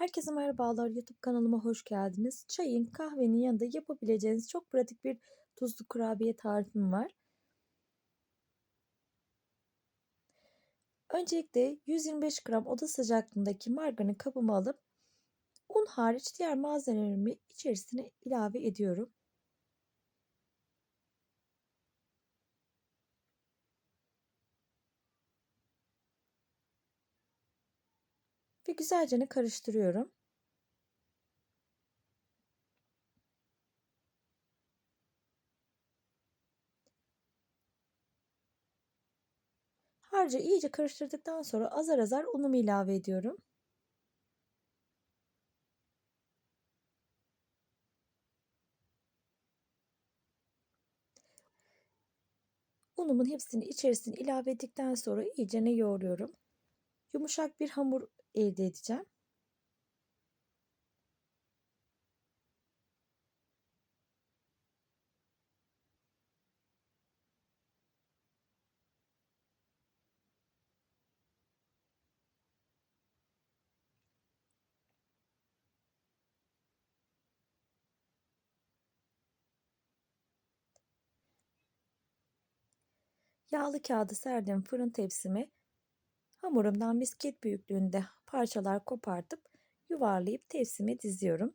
Herkese merhabalar. YouTube kanalıma hoş geldiniz. Çayın, kahvenin yanında yapabileceğiniz çok pratik bir tuzlu kurabiye tarifim var. Öncelikle 125 gram oda sıcaklığındaki margarin kabımı alıp un hariç diğer malzemelerimi içerisine ilave ediyorum. Güzelce karıştırıyorum. Harcı iyice karıştırdıktan sonra azar azar unumu ilave ediyorum. Unumun hepsini içerisine ilave ettikten sonra iyice ne yoğuruyorum. Yumuşak bir hamur elde edeceğim. Yağlı kağıdı serdim fırın tepsimi hamurumdan misket büyüklüğünde parçalar kopartıp yuvarlayıp tepsime diziyorum.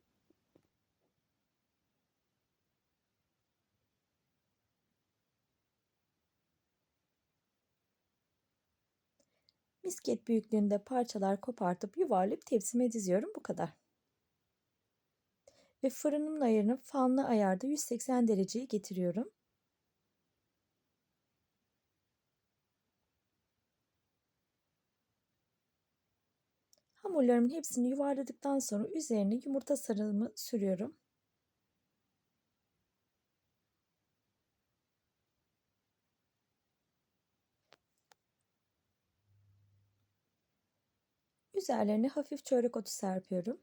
Misket büyüklüğünde parçalar kopartıp yuvarlayıp tepsime diziyorum. Bu kadar. Ve fırınımın ayarını fanlı ayarda 180 dereceye getiriyorum. Hamurlarımın hepsini yuvarladıktan sonra üzerine yumurta sarımı sürüyorum. Üzerlerine hafif çörek otu serpiyorum.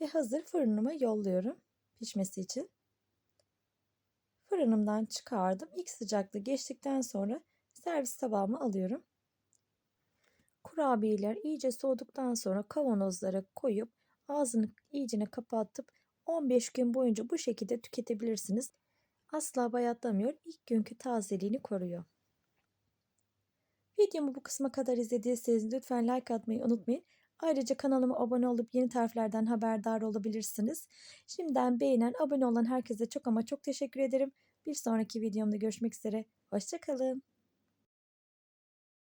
Ve hazır fırınıma yolluyorum pişmesi için. Fırınımdan çıkardım. İlk sıcaklığı geçtikten sonra servis tabağıma alıyorum. Kurabiyeler iyice soğuduktan sonra kavanozlara koyup ağzını iyicene kapatıp 15 gün boyunca bu şekilde tüketebilirsiniz. Asla bayatlamıyor. İlk günkü tazeliğini koruyor. Videomu bu kısma kadar izlediyseniz lütfen like atmayı unutmayın. Ayrıca kanalıma abone olup yeni tariflerden haberdar olabilirsiniz. Şimdiden beğenen, abone olan herkese çok ama çok teşekkür ederim. Bir sonraki videomda görüşmek üzere. Hoşçakalın.